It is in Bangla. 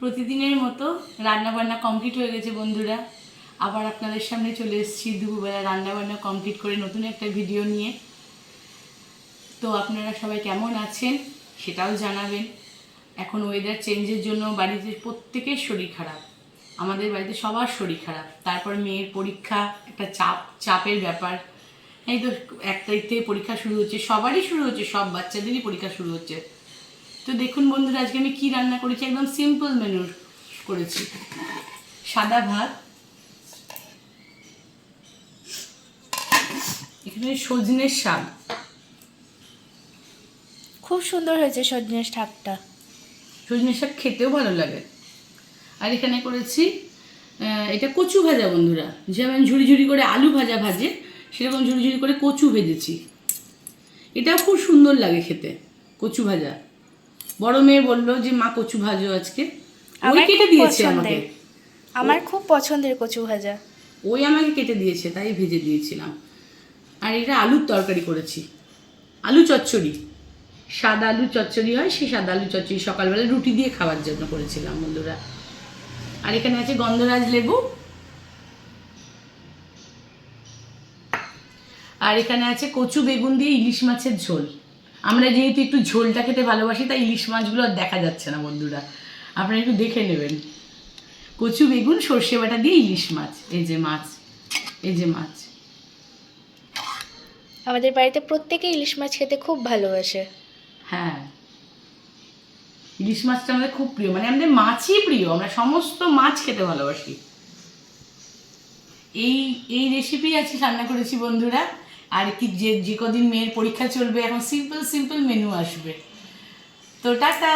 প্রতিদিনের মতো রান্না বান্না কমপ্লিট হয়ে গেছে বন্ধুরা। আবার আপনাদের সামনে চলে এসেছি দুপুরবেলা রান্না বান্না কমপ্লিট করে নতুন একটা ভিডিও নিয়ে। তো আপনারা সবাই কেমন আছেন সেটাও জানাবেন। এখন ওয়েদার চেঞ্জের জন্য বাড়িতে প্রত্যেকের শরীর খারাপ। আমাদের বাড়িতে সবার শরীর খারাপ। তারপর মেয়ের পরীক্ষা একটা চাপ, চাপের ব্যাপার। এই তো এক তারিখ থেকে পরীক্ষা শুরু হচ্ছে, সবারই শুরু হচ্ছে, সব বাচ্চাদেরই পরীক্ষা শুরু হচ্ছে। তো দেখুন বন্ধুরা আজকে আমি কি রান্না করেছি? একদম সিম্পল মেনু করেছি। সাদা ভাত। এখানে সজনের শাক। খুব সুন্দর হয়েছে সজনের শাকটা। সজনের শাক খেতেও ভালো লাগে। আর এখানে করেছি এটা কচু ভাজা বন্ধুরা। যেমন ঝুড়ি ঝুড়ি করে আলু ভাজা ভাজে সেরকম ঝুড়ি ঝুড়ি করে কচু ভেজেছি। এটাও খুব সুন্দর লাগে খেতে কচু ভাজা। বড় মেয়ে বলল যে মা কচু ভাজো আজকে। ওই কেটে দিয়েছে আমাকে। আমার খুব পছন্দের কচু ভাজা। ওই আমাকে কেটে দিয়েছে তাই ভেজে দিয়েছিলাম। আর এটা আলুর তরকারি করেছি। আলু চচ্চড়ি। সাদা আলু চচ্চড়ি হয় সেই সাদা আলু চচ্চড়ি সকালবেলা রুটি দিয়ে খাওয়ার জন্য করেছিলাম বন্ধুরা। আর এখানে আছে গন্ধরাজ লেবু। আর এখানে আছে কচু বেগুন দিয়ে ইলিশ মাছের ঝোল। আমরা যেহেতু একটু ঝোলটা খেতে ভালোবাসি তাই ইলিশ মাছগুলো আর দেখা যাচ্ছে না বন্ধুরা। আপনারা একটু দেখে নেবেন। কচু বেগুন সর্ষে বাটা দিয়ে ইলিশ মাছ। এই যে মাছ। এই যে মাছ। আমাদের বাড়িতে প্রত্যেকে ইলিশ মাছ খেতে খুব ভালোবাসে। হ্যাঁ। ইলিশ মাছটা আমাদের খুব প্রিয়। মানে আমাদের মাছই প্রিয়। আমরা সমস্ত মাছ খেতে ভালোবাসি। এই এই রেসিপি আজকে রান্না করেছি বন্ধুরা। আর কি যে যে কদিন মেয়ের পরীক্ষা চলবে, এখন সিম্পল সিম্পল মেনু আসবে। তো টাটা!